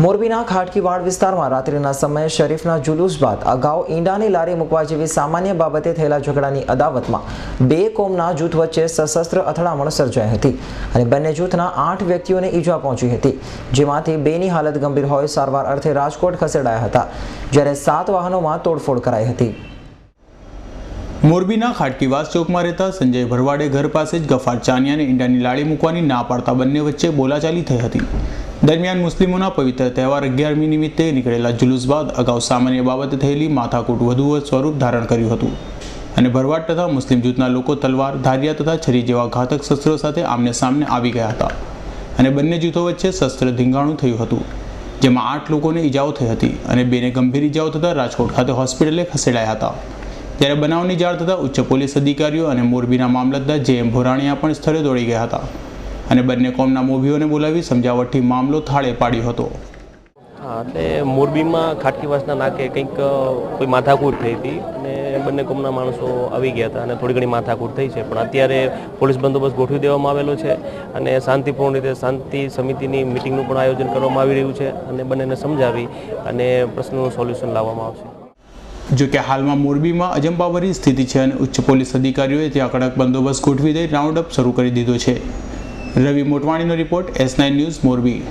મોરબીના ખાટકીવાડ વિસ્તારમાં રાત્રિના સમયે શરીફના જુલુસ બાદ અગાઉ ઈંડાની લારી મૂકવા જેવી સામાન્ય બાબતે થયેલા ઝઘડાની અદાવતમાં બે કોમના જૂથ વચ્ચે સશસ્ત્ર અથડામણ સર્જાઈ હતી અને બંને જૂથના આઠ વ્યક્તિઓને ઈજા પહોંચી હતી, જેમાંથી બેની હાલત ગંભીર હોય સારવાર અર્થે રાજકોટ ખસેડાયા હતા, જ્યારે સાત વાહનોમાં તોડફોડ કરાઈ હતી. મોરબીના ખાટકીવાસ ચોકમાં રહેતા સંજય ભરવાડે ઘર પાસે જ ગફાર ચાનિયાને ઈંડાની લાડી મૂકવાની ના પાડતા બંને વચ્ચે બોલાચાલી થઈ હતી. દરમિયાન મુસ્લિમોના પવિત્ર તહેવાર અગિયારમી નિમિત્તે નીકળેલા જુલુસ બાદ અગાઉ સામાન્ય બાબતે થયેલી માથાકૂટ વધુ સ્વરૂપ ધારણ કર્યું હતું. અને ભરવાડ તથા મુસ્લિમ જૂથના લોકો તલવાર, ધારિયા તથા છરી જેવા ઘાતક શસ્ત્રો સાથે આમને સામને આવી ગયા હતા. અને બંને જૂથો વચ્ચે શસ્ત્ર ધીંગાણું થયું હતું, જેમાં આઠ લોકોને ઈજાઓ થઈ હતી અને બેને ગંભીર ઈજાઓ થતાં રાજકોટ ખાતે હોસ્પિટલે ખસેડાયા હતા. ત્યારે બનાવની જાણ થતાં ઉચ્ચ પોલીસ અધિકારીઓ અને મોરબીના મામલતદાર જે એમ ભોરાણીયા પણ સ્થળે દોડી ગયા હતા અને બંને કોમના મોભીઓને બોલાવી સમજાવટથી મામલો થાળે પાડ્યો હતો. એટલે મોરબીમાં ખાટકીવાસના નાકે કંઈક કોઈ માથાકૂટ થઈ હતી અને બંને કોમના માણસો આવી ગયા હતા અને થોડી ઘણી માથાકૂટ થઈ છે. પણ અત્યારે પોલીસ બંદોબસ્ત ગોઠવી દેવામાં આવેલો છે અને શાંતિપૂર્ણ રીતે શાંતિ સમિતિની મિટિંગનું પણ આયોજન કરવામાં આવી રહ્યું છે અને બંનેને સમજાવી અને પ્રશ્નનું સોલ્યુશન લાવવામાં આવશે. જો કે હાલમાં મોરબીમાં અજંપાવરી સ્થિતિ છે અને ઉચ્ચ પોલીસ અધિકારીઓએ ત્યાં કડક બંદોબસ્ત ગોઠવી દઈ રાઉન્ડ અપ શરૂ કરી દીધો છે. Ravi મોટવાણીનો report S nine news Morbi.